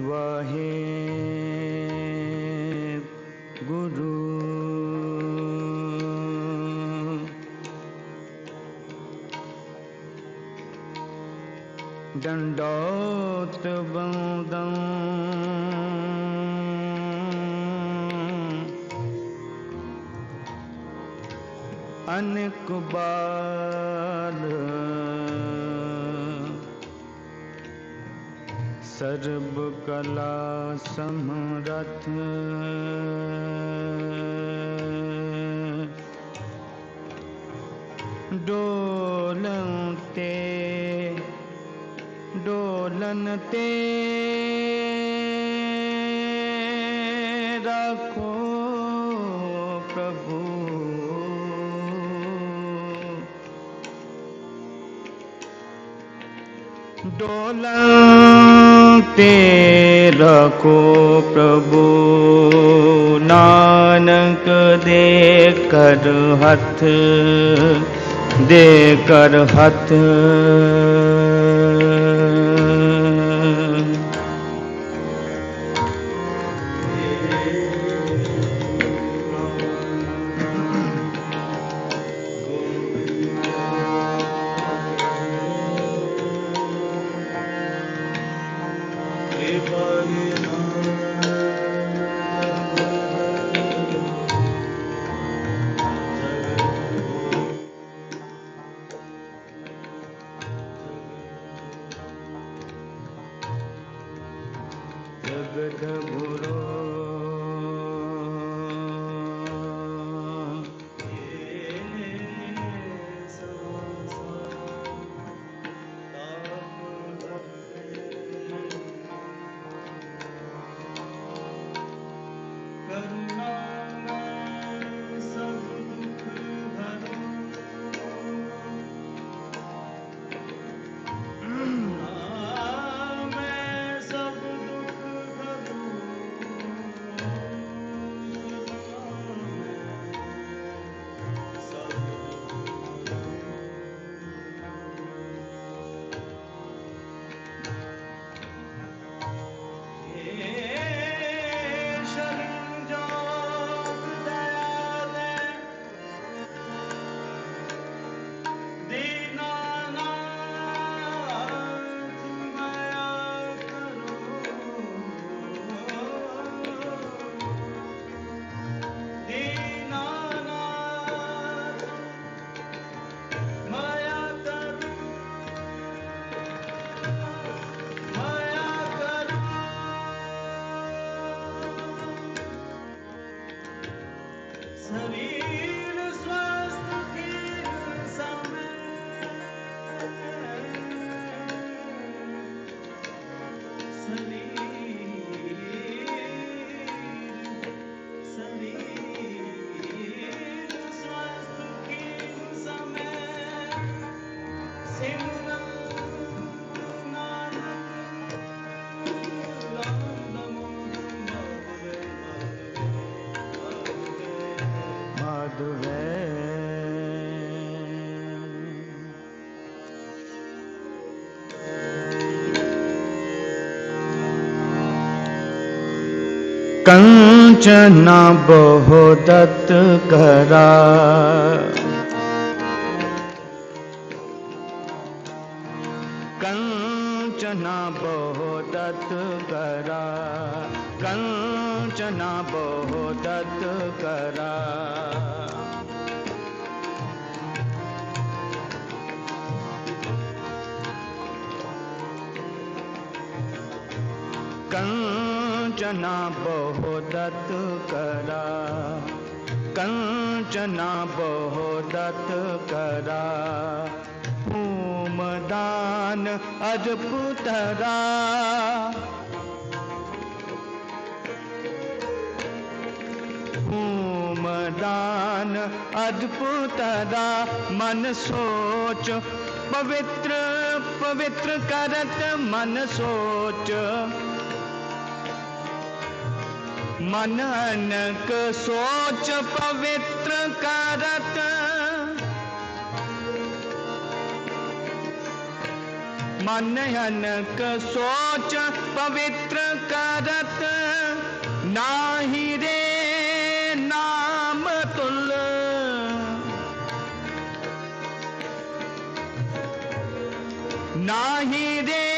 वाहे गुरु। दंडोत बंदम। अनेक बाल सर्व कला समरथ। डोलते डोलन ते रखो प्रभु। डोलते रखो प्रभु। नानक दे कर हथ दे कर हथ। Sabi कंचन बहुदत करा। बहुदत करा। कंचना बहुदत करा। भूमदान अजपुतरा। भूमदान अद्भुतरा मन सोच, पवित्र पवित्र करत मन सोच। मन अनक सोच पवित्र करत। मन अनक सोच पवित्र करत। नाही रे नाम तुल। नाही रे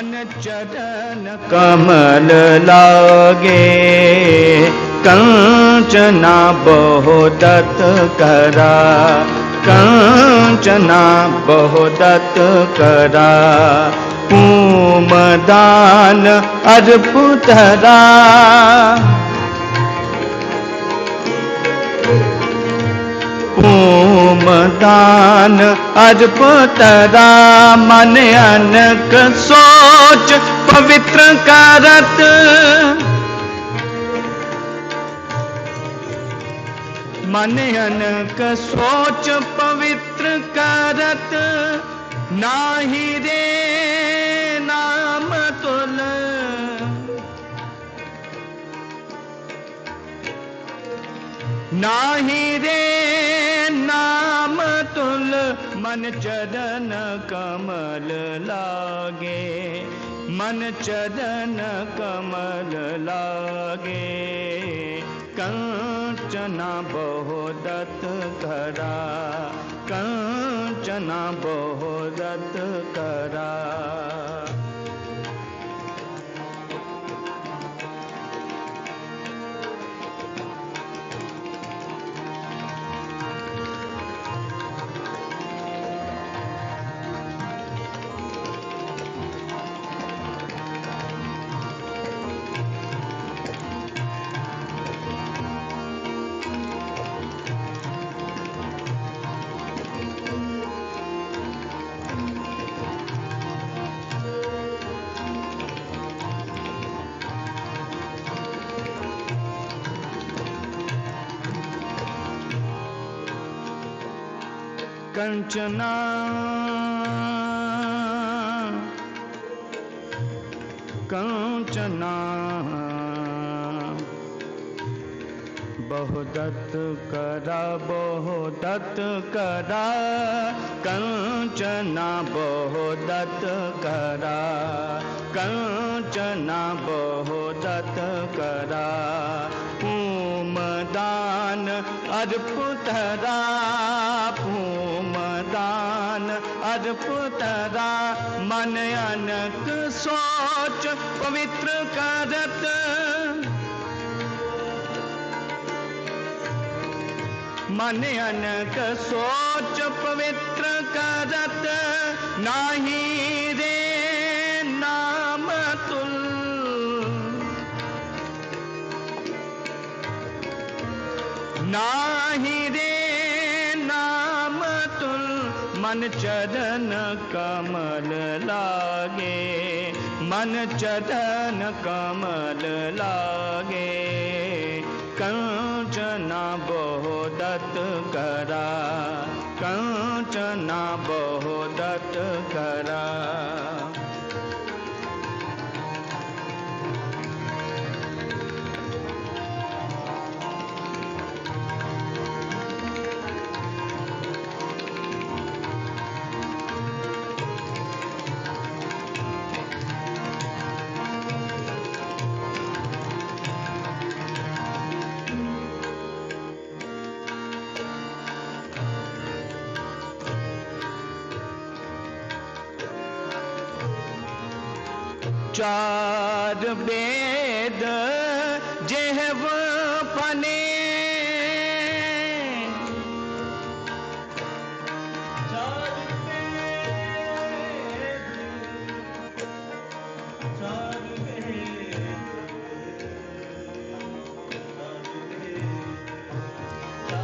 चरण कमल लागे कंचना बहुदत करा कंचना बहुदत करा पूम दान अर्पुतरा दान अर्पुतरा मन अनक सोच, पवित्र करत। मन अनक सोच, पवित्र करत। नाही रे नाम तुल। नाही रे नाम तुल मन चरण कमल लागे। मन चरण कमल लागे। कंचना बहुदत करा। कंचना बहुदत करा। कंचना। कंचना। बहुदत्त करा बहुदत्त करा। कंचना, बहुदत्त करा। कंचना, बहुदत्त करा। पूम दान अर्पुतरा दान अर्पुतरा मन अनक सोच पवित्र करत। मन अनक सोच पवित्र करत। नाही रे नाम तुल। नाही रे मन चरण कमल लागे। मन चरण कमल लागे। कंचना बहुदत करा। कंचना बहुदत करा। चार वेद जेहव पने।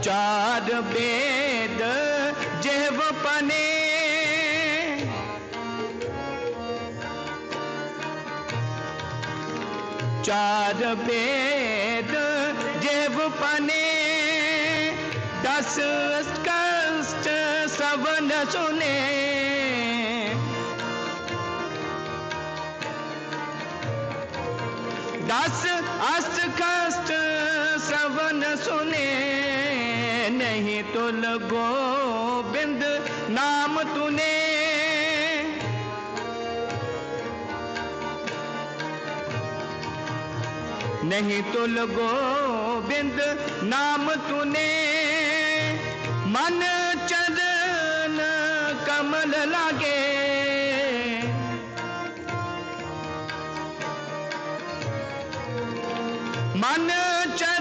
चार वेद और पेट जेब पने। दस कष्ट सब न सुने। दस अष्ट कष्ट सब न सुने। नहीं तो लगो बिंद नाम तूने। नहीं तुल गोविंद नाम तूने। मन चरण कमल लागे। मन चरण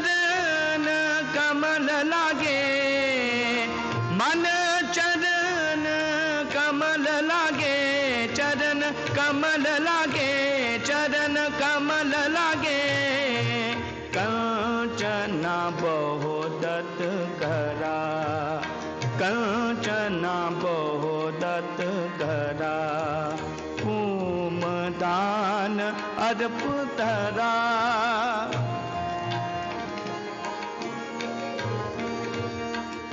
अर्प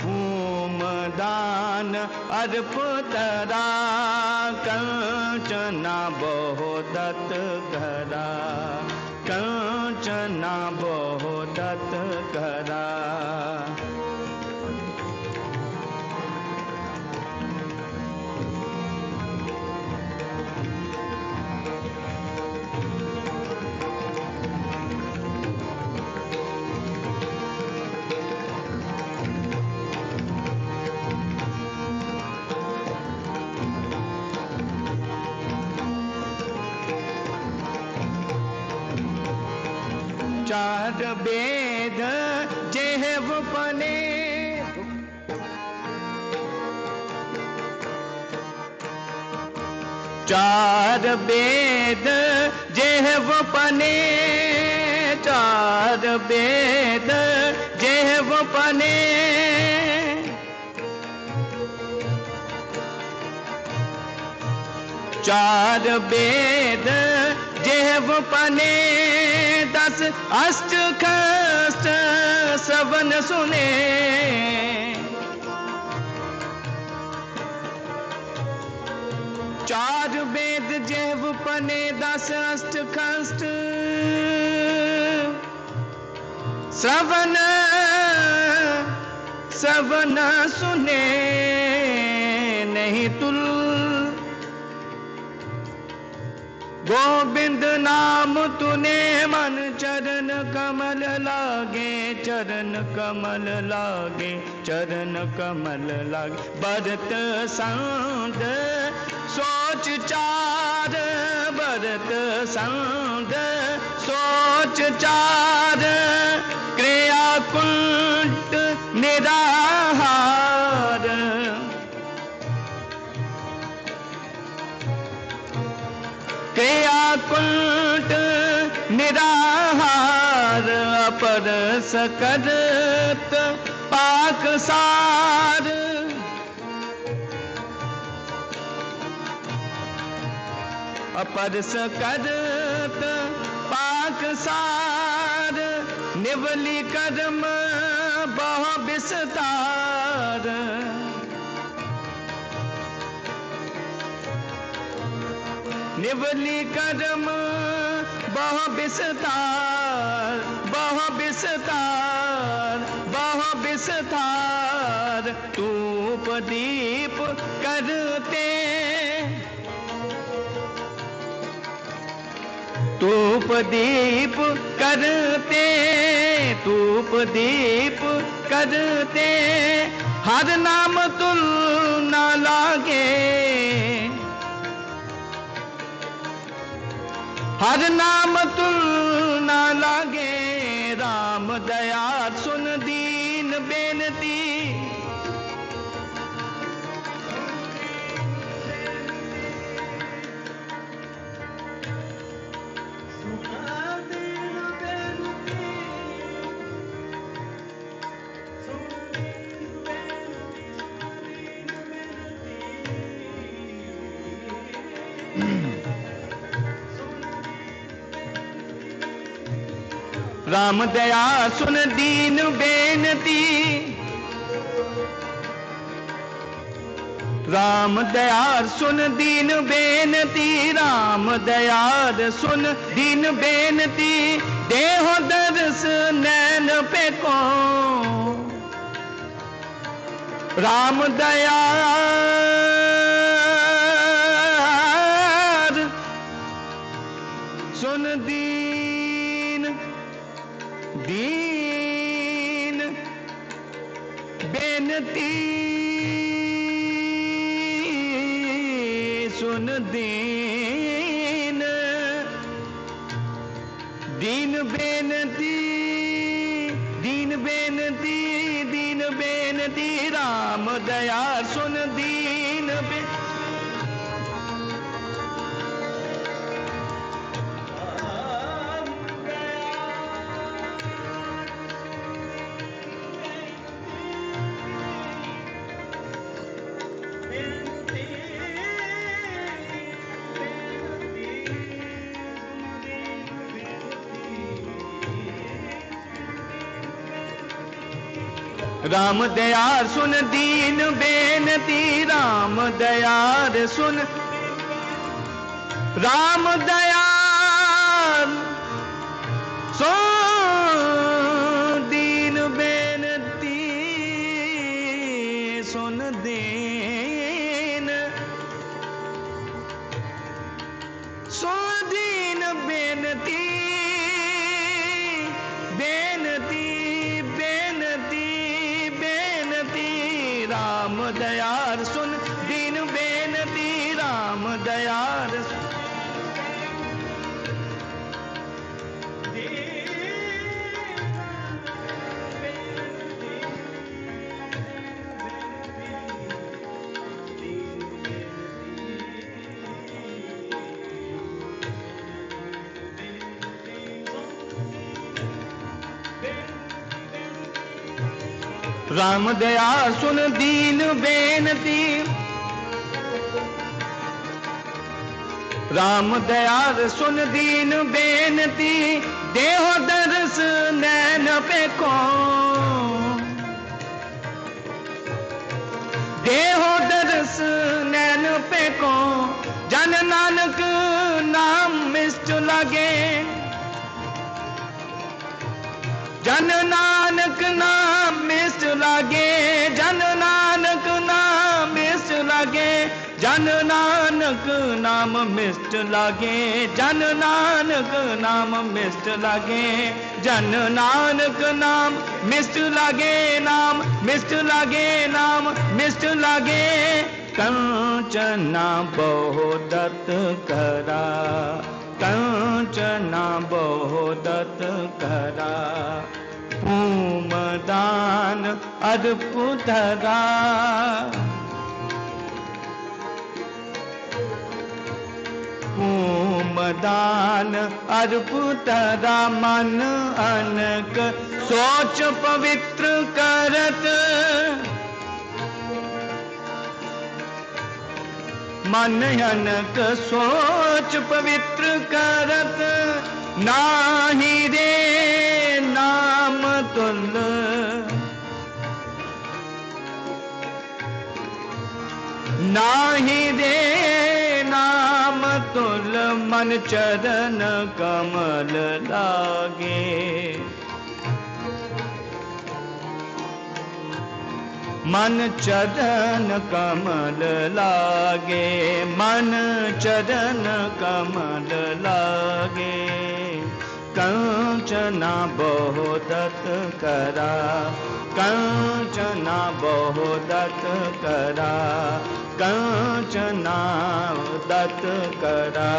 भूम दान अर्प कंचना बहुदत करा कंचना बहुदत करा चार वेद जेहव पने चार वेद जेहव पने चार वेद जेहव पने चार वेद जेव पने अष्ट कष्ट श्रवण सुने। चार वेद जेव पने दस अष्ट कष्ट श्रवण श्रवण सुने, नहीं तुल गोविंद नाम तूने मन चरण कमल लागे, चरण कमल लागे, चरण कमल लागे। भरत संग सोच चार। भरत संग सोच चार। क्रिया कुंट निराहार सकरत पाक सार। अपर सकरत पाक सार, निवली कर्म बह विस्तार। निवली कर्म बह विस्तार। बह विस्तार बह विस्तार तूप दीप करते। तूप दीप करते तूप दीप करते। हर नाम तुल न लागे। हर नाम तुल न लागे। राम राम दया सुन दीन बेनती। राम दयार सुन दीन बेनती, राम दयार सुन दीन बेनती। देहो दर्श नैन पे को। राम दयार बेनती सुन दीन। दीन बेनती दीन बेनती दीन बेनती राम दया सुन दीन बे राम दयार सुन दीन बेनती राम दयार सुन। राम दयार सुन बेनती राम दयार राम दया सुन दीन बेनती। राम दयाल सुन दीन बेनती, देहो दरस नैन पे को देहो दरस नैन पे को जन नानक नाम मिष्ट लगे। जन नानक नाम मिस लागे, जन जन नानक नाम मिष्ट लागे, जन नानक नाम मिष्ट लागे, जन नानक नाम मिष्ट लागे नाम, मिष्ट लागे नाम, मिष्ट लागे। कंचना बहुदत करा, कंचना बहुदत करा। पूमदान अद्भुतरा पूमदान अद्भुतरा मन अनक सोच पवित्र करत। मन अनक सोच पवित्र करत। नाही रे नाम तुल नाही रे मन चरण कमल लागे। मन चरण कमल लागे, मन चरण कमल लागे। कंचना बहुदत करा, कंचना बहुदत करा। कंचना दत्त करा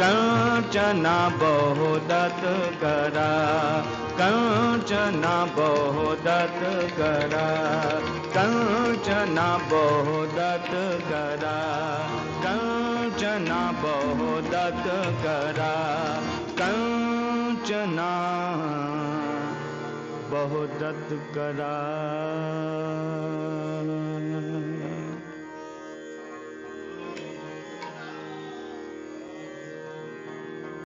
कंचना बहुदत करा कंचना बहुदत करा कंचना बहुदत करा कंचना बहुदत करा कंचना बहुदत करा।